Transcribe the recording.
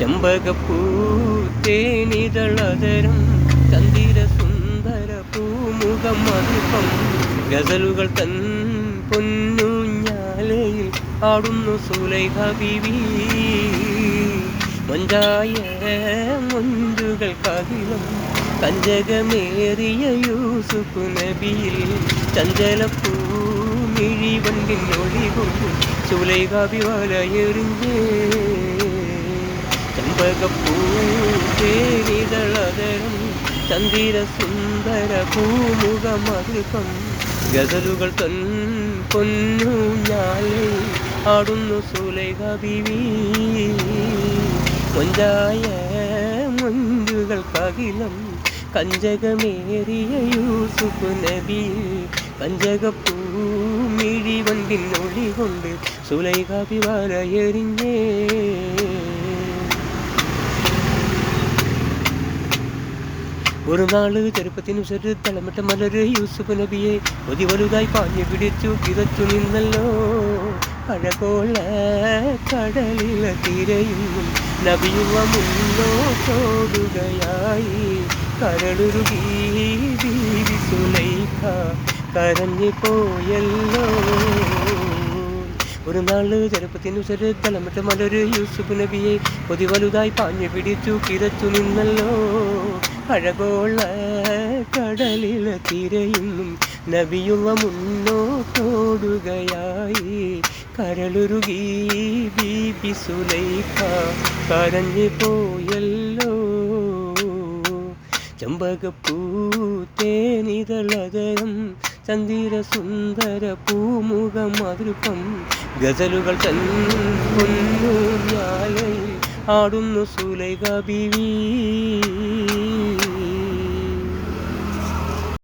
ചെമ്പകപ്പൂ തേനിതളതരം ചന്ദിര സുന്ദര പൂമുഖം അതിപ്പം ഗസലുകൾ തൻ പൊന്നുഞ്ഞാലയിൽ ആടുന്നു സുലൈഹ ബിവി മഞ്ചായ മുഞ്ചുകൾ കവിളം കഞ്ചകമേറിയ യൂസുഫ് നബിയിൽ ചഞ്ചലപ്പൂ മിഴിവണ്ടിൻ ഒളിവും സുലൈഹ വിവലയെറിഞ്ഞേ ചെമ്പകപ്പൂ തേനിതളതരം ചന്ദിര സുന്ദര പൂമുഖ മധുപ്പം ഗസലുകൾ തൻ പൊന്നു ഞാലേ ആടുന്നു സുലൈഹ ബിവി കൊഞ്ചായ മുഞ്ചുകൾക്കകിലം കഞ്ചകമേറിയ യൂസുഫ് നബി കഞ്ചകപ്പൂ മിഴിവണ്ടിൻ ഒളി കൊണ്ട് സുലൈഹ വിവരയെറിഞ്ഞേ ഒരു നാൾ ചെറുപ്പത്തിനു ചെറു തലമിട്ട മലര് യൂസുഫ് നബിയെ ഒതി വലുതായി പാഞ്ഞു പിടിച്ചു കിതച്ചു നിന്നല്ലോ. അഴകോള കടലില തിരയും നബിയുവ കരളുരുകി സുലൈഖ കരഞ്ഞു പോയല്ലോ. ഒരു നാൾ ചെറുപ്പത്തിനു ചെറുത്തലമിട്ട് മലൊരു യൂസുഫ് നബിയെ പൊതി വലുതായി പാഞ്ഞു പിടിച്ചു കിതച്ചു നിന്നല്ലോ. അഴകോള കടലില തിരയുന്നും നബിയുവ മുന്നോട്ടോടുകയായി. കരളുരുകി ബീബി സുലൈഖ കരഞ്ഞു പോയല്ലോ. ചെമ്പകപ്പൂ തേനിതളതരം ചന്ദിര സുന്ദര പൂമുഖം അതിരുപ്പം ഗസലുകൾ പൊന്നു ആടുന്നു സുലൈക ബിവി.